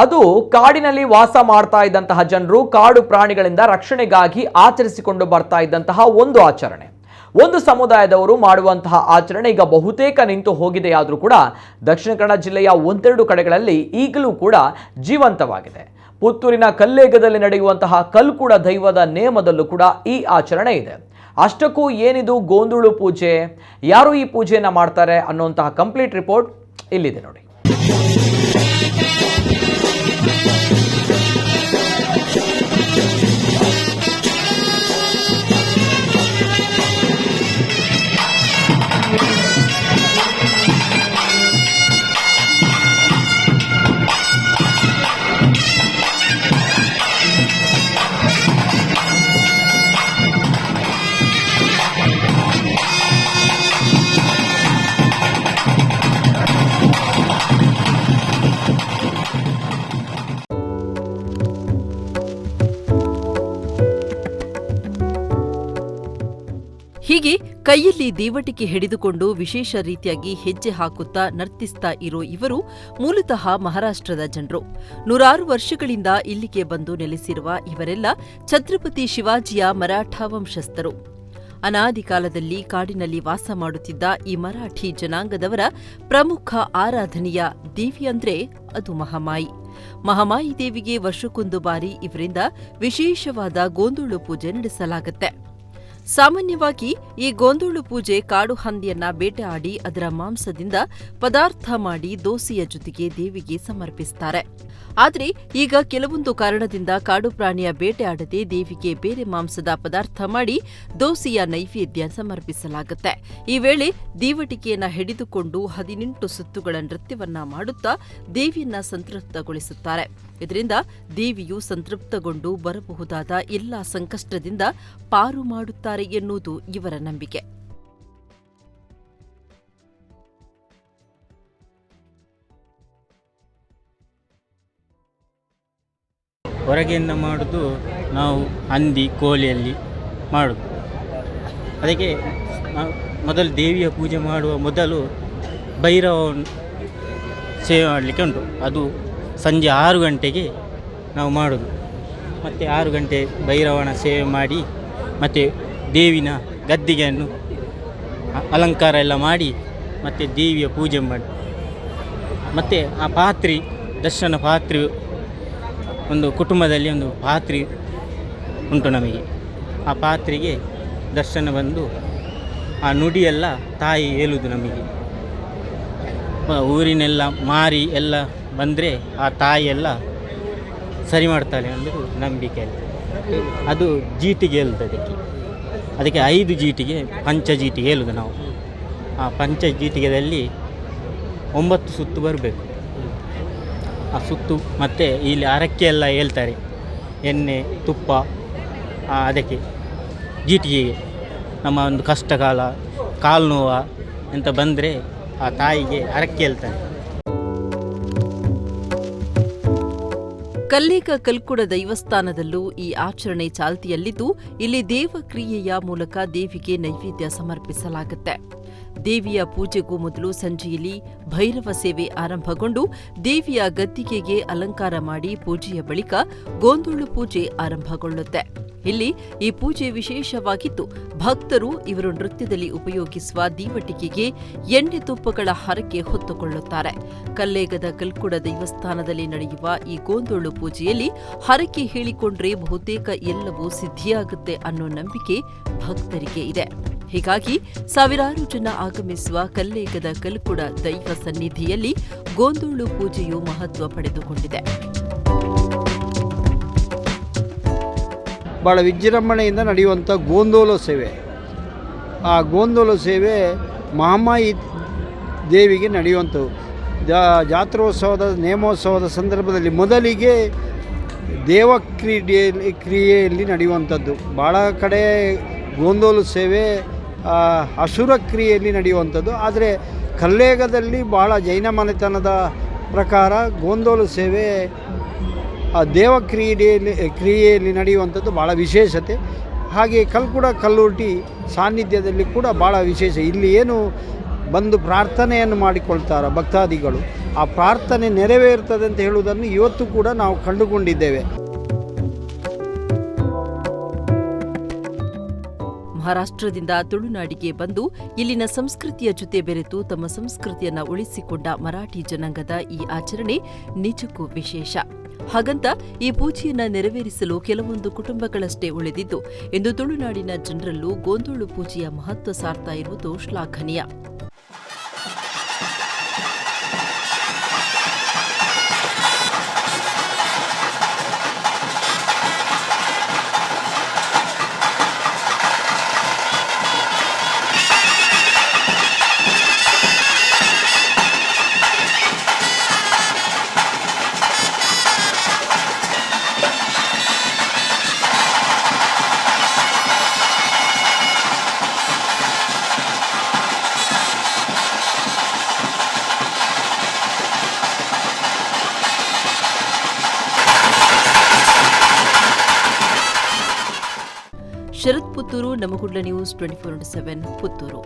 ಅದು ಕಾಡಿನಲ್ಲಿ ವಾಸ ಮಾಡ್ತಾ ಇದ್ದಂತಹ ಜನರು ಕಾಡು ಪ್ರಾಣಿಗಳಿಂದ ರಕ್ಷಣೆಗಾಗಿ ಆಚರಿಸಿಕೊಂಡು ಬರ್ತಾ ಇದ್ದಂತಹ ಒಂದು ಆಚರಣೆ. ಒಂದು ಸಮುದಾಯದವರು ಮಾಡುವಂತಹ ಆಚರಣೆ ಈಗ ಬಹುತೇಕ ನಿಂತು ಹೋಗಿದೆಯಾದರೂ ಕೂಡ ದಕ್ಷಿಣ ಕನ್ನಡ ಜಿಲ್ಲೆಯ ಒಂದೆರಡು ಕಡೆಗಳಲ್ಲಿ ಈಗಲೂ ಕೂಡ ಜೀವಂತವಾಗಿದೆ. ಪುತ್ತೂರಿನ ಕಲ್ಲೇಗದಲ್ಲಿ ನಡೆಯುವಂತಹ ಕಲ್ಕುಡ ದೈವದ ನೇಮದಲ್ಲೂ ಕೂಡ ಈ ಆಚರಣೆ ಇದೆ. ಅಷ್ಟಕ್ಕೂ ಏನಿದು ಗೋಂದುಳು ಪೂಜೆ? ಯಾರು ಈ ಪೂಜೆಯನ್ನು ಮಾಡ್ತಾರೆ ಅನ್ನುವಂತಹ ಕಂಪ್ಲೀಟ್ ರಿಪೋರ್ಟ್ ಇಲ್ಲಿದೆ ನೋಡಿ. ಕೈಯಲ್ಲಿ ದೇವಟಿಕೆ ಹಿಡಿದುಕೊಂಡು ವಿಶೇಷ ರೀತಿಯಾಗಿ ಹೆಜ್ಜೆ ಹಾಕುತ್ತಾ ನರ್ತಿಸ್ತಾ ಇರೋ ಇವರು ಮೂಲತಃ ಮಹಾರಾಷ್ಟ್ರದ ಜನರು. ನೂರಾರು ವರ್ಷಗಳಿಂದ ಇಲ್ಲಿಗೆ ಬಂದು ನೆಲೆಸಿರುವ ಇವರೆಲ್ಲ ಛತ್ರಪತಿ ಶಿವಾಜಿಯ ಮರಾಠ ವಂಶಸ್ಥರು. ಅನಾದಿ ಕಾಲದಲ್ಲಿ ಕಾಡಿನಲ್ಲಿ ವಾಸ ಮಾಡುತ್ತಿದ್ದ ಈ ಮರಾಠಿ ಜನಾಂಗದವರ ಪ್ರಮುಖ ಆರಾಧನೆಯ ದೇವಿ ಅಂದ್ರೆ ಅದು ಮಹಾಮಾಯಿ. ಮಹಾಮಾಯಿ ದೇವಿಗೆ ವರ್ಷಕ್ಕೊಂದು ಬಾರಿ ಇವರಿಂದ ವಿಶೇಷವಾದ ಗೋಂದೋಳು ಪೂಜೆ ನಡೆಸಲಾಗುತ್ತೆ. ಸಾಮಾನ್ಯವಾಗಿ ಈ ಗೋಂದೋಳು ಪೂಜೆ ಕಾಡು ಹಂದಿಯನ್ನ ಬೇಟೆಯಾಡಿ ಅದರ ಮಾಂಸದಿಂದ ಪದಾರ್ಥ ಮಾಡಿ ದೋಸೆಯ ಜೊತೆಗೆ ದೇವಿಗೆ ಸಮರ್ಪಿಸುತ್ತಾರೆ ಆದರೆ ಈಗ ಕೆಲವೊಂದು ಕಾರಣದಿಂದ ಕಾಡು ಪ್ರಾಣಿಯ ಬೇಟೆಯಾಡದೆ ದೇವಿಗೆ ಬೇರೆ ಮಾಂಸದ ಪದಾರ್ಥ ಮಾಡಿ ದೋಸೆಯ ನೈವೇದ್ಯ ಸಮರ್ಪಿಸಲಾಗುತ್ತೆ. ಈ ವೇಳೆ ದೀವಟಿಕೆಯನ್ನ ಹಿಡಿದುಕೊಂಡು ಹದಿನೆಂಟು ಸುತ್ತುಗಳ ನೃತ್ಯವನ್ನ ಮಾಡುತ್ತಾ ದೇವಿಯನ್ನ ಸಂತೃಪ್ತಗೊಳಿಸುತ್ತಾರೆ. ಇದರಿಂದ ದೇವಿಯು ಸಂತೃಪ್ತಗೊಂಡು ಬರಬಹುದಾದ ಎಲ್ಲಾ ಸಂಕಷ್ಟದಿಂದ ಪಾರು ಮಾಡುತ್ತಾರೆ. ಎನ್ನುವುದು ಇವರ ನಂಬಿಕೆ. ಹೊರಗೆಯಿಂದ ಮಾಡುದು ನಾವು ಹಂದಿ ಕೋಲಿಯಲ್ಲಿ ಮಾಡುದು. ಅದಕ್ಕೆ ಮೊದಲು ದೇವಿಯ ಪೂಜೆ ಮಾಡುವ ಮೊದಲು ಭೈರವವನ್ನು ಸೇವೆ ಮಾಡಲಿಕ್ಕೆ ಉಂಟು. ಅದು ಸಂಜೆ ಆರು ಗಂಟೆಗೆ ನಾವು ಮಾಡೋದು. ಮತ್ತು ಆರು ಗಂಟೆ ಭೈರವನ ಸೇವೆ ಮಾಡಿ ಮತ್ತು ದೇವಿನ ಗದ್ದಿಗೆಯನ್ನು ಅಲಂಕಾರ ಎಲ್ಲ ಮಾಡಿ ಮತ್ತು ದೇವಿಯ ಪೂಜೆ ಮಾಡಿ. ಮತ್ತು ಆ ಪಾತ್ರೆ, ದರ್ಶನ ಪಾತ್ರೆ, ಒಂದು ಕುಟುಂಬದಲ್ಲಿ ಒಂದು ಪಾತ್ರಿ ಉಂಟು ನಮಗೆ. ಆ ಪಾತ್ರೆಗೆ ದರ್ಶನ ಬಂದು ಆ ನುಡಿಯೆಲ್ಲ ತಾಯಿ ಹೇಳುವುದು ನಮಗೆ. ಊರಿನೆಲ್ಲ ಮಾರಿ ಎಲ್ಲ ಬಂದರೆ ಆ ತಾಯಿಯೆಲ್ಲ ಸರಿ ಮಾಡ್ತಾಳೆ ಅನ್ನೋದು ನಂಬಿಕೆ ಅದು ಜೀಟಿಗೆ ಹೇಳುದು ಅದಕ್ಕೆ ಐದು ಜೀಟಿಗೆ ಪಂಚ ಜೀಟಿ ಹೇಳುದು ನಾವು. ಆ ಪಂಚ ಜೀಟಿಗೆದಲ್ಲಿ ಒಂಬತ್ತು ಸುತ್ತು ಬರಬೇಕು. ಆ ಸುತ್ತು ಮತ್ತು ಇಲ್ಲಿ ಅರಕ್ಕೆ ಎಲ್ಲ ಹೇಳ್ತಾರೆ. ಎಣ್ಣೆ, ತುಪ್ಪ ಅದಕ್ಕೆ ಜೀಟಿಗೆಗೆ ನಮ್ಮ ಒಂದು ಕಷ್ಟಕಾಲ, ಕಾಲು ನೋವು ಅಂತ ಬಂದರೆ ಆ ತಾಯಿಗೆ ಅರಕ್ಕೆ ಹೇಳ್ತಾರೆ. ಕಲ್ಲೇಗ ಕಲ್ಕುಡ ದೈವಸ್ಥಾನದಲ್ಲೂ ಈ ಆಚರಣೆ ಚಾಲ್ತಿಯಲ್ಲಿದ್ದು, ಇಲ್ಲಿ ದೇವಕ್ರಿಯೆಯ ಮೂಲಕ ದೇವಿಗೆ ನೈವೇದ್ಯ ಸಮರ್ಪಿಸಲಾಗುತ್ತೆ. ದೇವಿಯ ಪೂಜೆಗೂ ಮೊದಲು ಸಂಜೆಯಲ್ಲಿ ಭೈರವ ಸೇವೆ ಆರಂಭಗೊಂಡು, ದೇವಿಯ ಗದ್ದಿಗೆಗೆ ಅಲಂಕಾರ ಮಾಡಿ ಪೂಜೆಯ ಬಳಿಕ ಗೋಂದೋಳು ಪೂಜೆ ಆರಂಭಗೊಳ್ಳುತ್ತೆ. ಇಲ್ಲಿ ಈ ಪೂಜೆ ವಿಶೇಷವಾಗಿದ್ದು, ಭಕ್ತರು ಇವರು ನೃತ್ಯದಲ್ಲಿ ಉಪಯೋಗಿಸುವ ದೀವಟಿಕೆಗೆ ಎಣ್ಣೆ ತುಪ್ಪಗಳ ಹರಕೆ ಹೊತ್ತುಕೊಳ್ಳುತ್ತಾರೆ. ಕಲ್ಲೇಗದ ಕಲ್ಕುಡ ದೇವಸ್ಥಾನದಲ್ಲಿ ನಡೆಯುವ ಈ ಗೋಂದೋಳು ಪೂಜೆಯಲ್ಲಿ ಹರಕೆ ಹೇಳಿಕೊಂಡ್ರೆ ಬಹುತೇಕ ಎಲ್ಲವೂ ಸಿದ್ಧಿಯಾಗುತ್ತೆ ಅನ್ನೋ ನಂಬಿಕೆ ಭಕ್ತರಿಗೆ ಇದೆ. ಹೀಗಾಗಿ ಸಾವಿರಾರು ಜನ ಆಗಮಿಸುವ ಕಲ್ಲೇಗದ ಕಲ್ಕುಡ ದೈವ ಸನ್ನಿಧಿಯಲ್ಲಿ ಗೋಂದೋಳು ಪೂಜೆಯು ಮಹತ್ವ ಪಡೆದುಕೊಂಡಿದೆ. ಭಾಳ ವಿಜೃಂಭಣೆಯಿಂದ ನಡೆಯುವಂಥ ಗೋಂದೋಲ ಸೇವೆ. ಆ ಗೋಂದೋಲ ಸೇವೆ ಮಹಾಮಾಯಿ ದೇವಿಗೆ ನಡೆಯುವಂಥವು ಜಾತ್ರೋತ್ಸವದ ನೇಮೋತ್ಸವದ ಸಂದರ್ಭದಲ್ಲಿ ಮೊದಲಿಗೆ ದೇವ ಕ್ರೀಡೆಯಲ್ಲಿ ಕ್ರಿಯೆಯಲ್ಲಿ ನಡೆಯುವಂಥದ್ದು. ಭಾಳ ಕಡೆ ಗೋಂದೋಲು ಸೇವೆ ಆ, ಅಸುರ ಕ್ರಿಯೆಯಲ್ಲಿ ನಡೆಯುವಂಥದ್ದು. ಆದರೆ ಕಲ್ಲೇಗದಲ್ಲಿ ಭಾಳ ಜೈನ ಮನೆತನದ ಪ್ರಕಾರ ಗೋಂದೋಲು ಸೇವೆ ದೇವ ಕ್ರೀಡೆಯಲ್ಲಿ, ಕ್ರಿಯೆಯಲ್ಲಿ ನಡೆಯುವಂಥದ್ದು ಭಾಳ ವಿಶೇಷತೆ. ಹಾಗೆ ಕಲ್ಕುಡ ಕಲ್ಲುರ್ಟಿ ಸಾನ್ನಿಧ್ಯದಲ್ಲಿ ಕೂಡ ಭಾಳ ವಿಶೇಷ. ಇಲ್ಲಿ ಏನು ಬಂದು ಪ್ರಾರ್ಥನೆಯನ್ನು ಮಾಡಿಕೊಳ್ತಾರ ಭಕ್ತಾದಿಗಳು. ಆ ಪ್ರಾರ್ಥನೆ ನೆರವೇರ್ತದೆ ಅಂತ ಹೇಳುವುದನ್ನು ಇವತ್ತು ಕೂಡ ನಾವು ಕಂಡುಕೊಂಡಿದ್ದೇವೆ. ಮಹಾರಾಷ್ಟ್ರದಿಂದ ತುಳುನಾಡಿಗೆ ಬಂದು ಇಲ್ಲಿನ ಸಂಸ್ಕೃತಿಯ ಜೊತೆ ಬೆರೆತು ತಮ್ಮ ಸಂಸ್ಕೃತಿಯನ್ನು ಉಳಿಸಿಕೊಂಡ ಮರಾಠಿ ಜನಾಂಗದ ಈ ಆಚರಣೆ ನಿಜಕ್ಕೂ ವಿಶೇಷ. ಹಾಗಂತ ಈ ಪೂಜೆಯನ್ನ ನೆರವೇರಿಸಲು ಕೆಲವೊಂದು ಕುಟುಂಬಗಳಷ್ಟೇ ಉಳಿದಿದ್ದು ಎಂದು ತುಳುನಾಡಿನ ಜನರಲ್ಲೂ ಗೋಂದೋಳು ಪೂಜೆಯ ಮಹತ್ವ ಸಾರ್ತಾ ಇರುವುದು ಶ್ಲಾಘನೀಯ. Sharath Puttur ನಮಗುಡ್ಲ news twenty four seven Puttur.